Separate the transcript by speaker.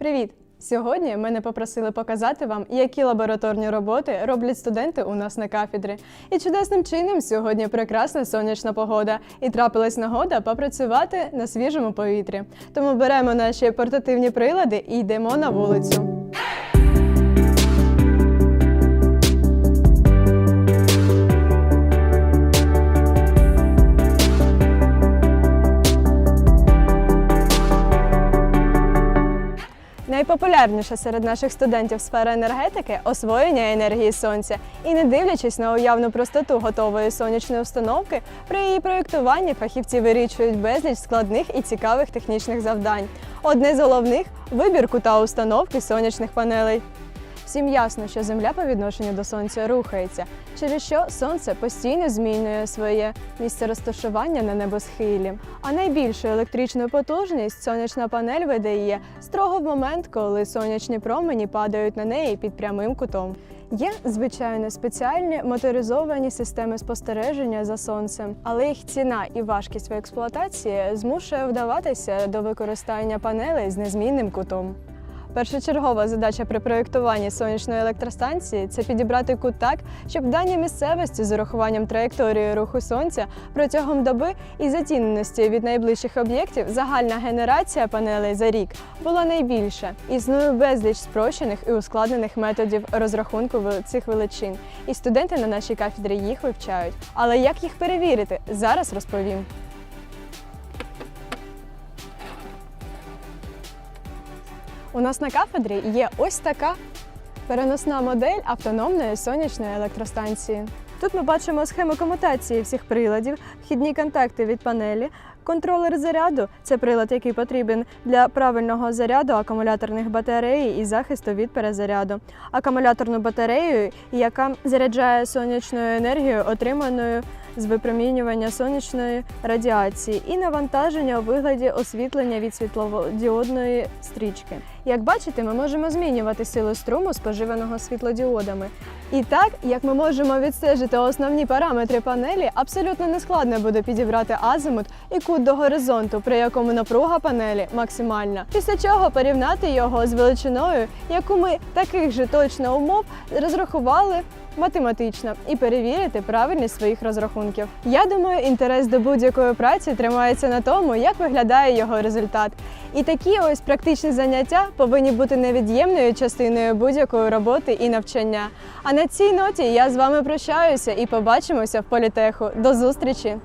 Speaker 1: Привіт! Сьогодні мене попросили показати вам, які лабораторні роботи роблять студенти у нас на кафедрі. І чудесним чином сьогодні прекрасна сонячна погода, і трапилась нагода попрацювати на свіжому повітрі. Тому беремо наші портативні прилади і йдемо на вулицю. Найпопулярніша серед наших студентів сфера енергетики освоєння енергії сонця. І не дивлячись на уявну простоту готової сонячної установки, при її проєктуванні фахівці вирішують безліч складних і цікавих технічних завдань. Одне з головних вибір кута установки сонячних панелей. Всім ясно, що Земля по відношенню до сонця рухається, через що сонце постійно змінює своє місце розташування на небосхилі. А найбільшу електричну потужність сонячна панель видає строго в момент, коли сонячні промені падають на неї під прямим кутом. Є, звичайно, спеціальні моторизовані системи спостереження за сонцем, але їх ціна і важкість в експлуатації змушує вдаватися до використання панелей з незмінним кутом. Першочергова задача при проєктуванні сонячної електростанції це підібрати кут так, щоб в даній місцевості з урахуванням траєкторії руху сонця протягом доби і затіненості від найближчих об'єктів загальна генерація панелей за рік була найбільша. Існує безліч спрощених і ускладнених методів розрахунку цих величин, і студенти на нашій кафедрі їх вивчають. Але як їх перевірити, зараз розповім. У нас на кафедрі є ось така переносна модель автономної сонячної електростанції. Тут ми бачимо схему комутації всіх приладів, вхідні контакти від панелі. Контролер заряду це прилад, який потрібен для правильного заряду акумуляторних батарей і захисту від перезаряду. Акумуляторну батарею, яка заряджає сонячною енергією, отриманою з випромінювання сонячної радіації, і навантаження у вигляді освітлення від світлодіодної стрічки. Як бачите, ми можемо змінювати силу струму, споживаного світлодіодами. І так, як ми можемо відстежити основні параметри панелі, абсолютно нескладно буде підібрати азимут і кут до горизонту, при якому напруга панелі максимальна. Після чого порівняти його з величиною, яку ми таких же точно умов розрахували математично, і перевірити правильність своїх розрахунків. Я думаю, інтерес до будь-якої праці тримається на тому, як виглядає його результат. І такі ось практичні заняття повинні бути невід'ємною частиною будь-якої роботи і навчання. А на цій ноті я з вами прощаюся і побачимося в політеху. До зустрічі!